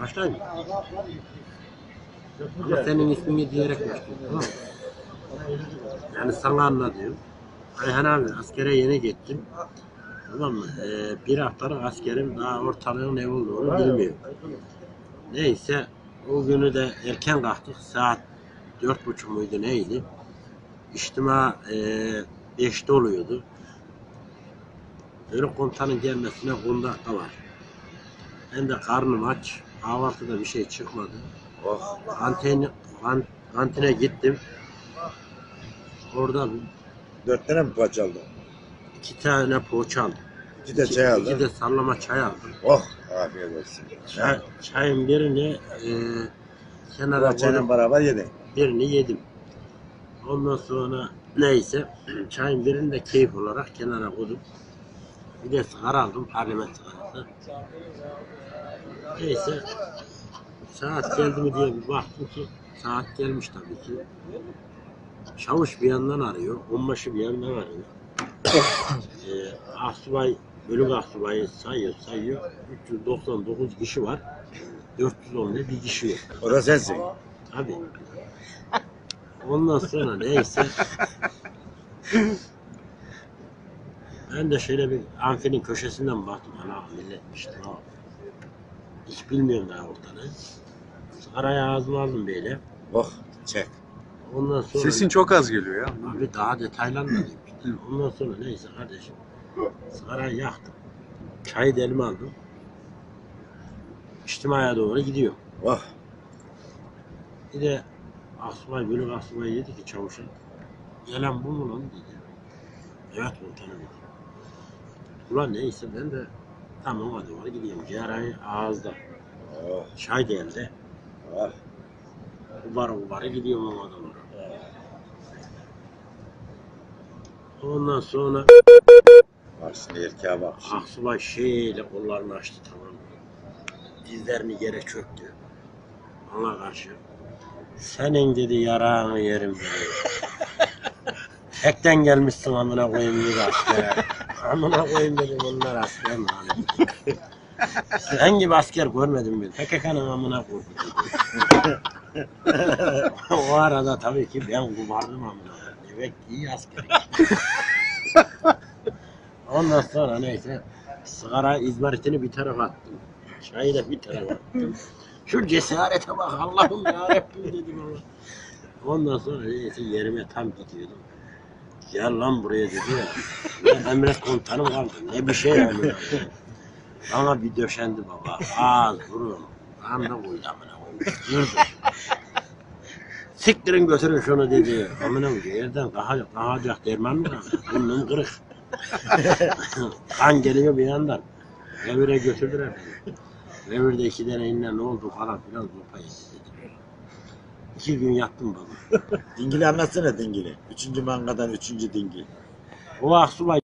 Başlayayım. Ama senin ismini diyerek başlayayım. Yani sana anlatıyorum. Ayhan abi askere yeni gittim. Tamam mı? Ee, bir haftalık askerim daha ortalığın ne olduğunu bilmiyor. Neyse o günü de erken kalktık. Saat dört buçuk muydu neydi? İçtima e, beşte oluyordu. Böyle komutanın gelmesine 10 dakika var. Ben de karnım aç. Kahvaltıda bir şey çıkmadı. Oh. Kantine, kan- kantine gittim. Orada Dört tane mi poğaça aldın? iki tane poğaça aldım. İki de çay aldın. iki de sallama çay aldım. Oh. Afiyet olsun. Çay, çayın birini e, kenara Poğaçayla koydum. beraber yedin. Birini yedim. Ondan sonra neyse çayın birini de keyif olarak kenara koydum. Bir de sigara aldım parlament sigarası. Neyse saat geldi mi diye bir baktım ki saat gelmiş tabii ki. Çavuş bir yandan arıyor, onbaşı bir yandan arıyor. ee, Asubay, bölük asubayı sayıyor, sayıyor. 399 kişi var. 410 bir kişi yok. O da sensin. Abi. Ondan sonra neyse. ben de şöyle bir amfinin köşesinden baktım. Ana milletmiş. Ha. Hiç bilmiyorum daha ortalığı. Sigarayı ağzıma aldım böyle. Oh. Çek. Ondan sonra... Sesin çok az geliyor ya. Abi daha detaylanmadım. işte. Ondan sonra neyse kardeşim. Sigarayı yaktım. Çayı da elime aldım. İçtimaya doğru gidiyorum. Oh. Bir de asubay, bölük asubay dedi ki çavuşa. Gelen bu mu lan dedi. Evet komutanım dedi. Ulan neyse ben de tamam hadi var gidiyorum. Ciğerayı ağızda. Oh. Çay da elde. Oh. Ubara ubara gidiyorum ona doğru. Ondan sonra şimdi erkeğe bak. Aksubay şeyle kollarını açtı tamam mı? Dizlerini yere çöktü. Bana karşı. Senin dedi yarağını yerim dedi. Tekten gelmişsin amına koyayım dedi asker. Amına koyayım dedim onlar asker mi? Sen gibi asker görmedim ben. PKK'nın amına koydu dedi. o arada tabii ki ben kumardım amına. Demek iyi asker. Ondan sonra neyse sigara izmaritini bir tarafa attım. Çayı da bir tarafa attım. Şu cesarete bak Allah'ım ya Rabbim dedim ama. Ondan sonra neyse yerime tam gidiyordum. Gel lan buraya dedi ya. Ne emret komutanım kaldı. Ne bir şey yani. Bana bir döşendi baba. Ağız burun. Kan da koydu amına koymuş. Siktirin götürün şunu dedi. Amına koydu. Yerden kalkacak, kalkacak derman mı kaldı? Burnum kırık. kan geliyor bir yandan. Revire götürdüler beni. Revirde iki tane inle ne oldu falan filan zopa yedi dedi. İki gün yattım baba. Dingili anlatsana dingili. Üçüncü mangadan üçüncü dingil. O aksubay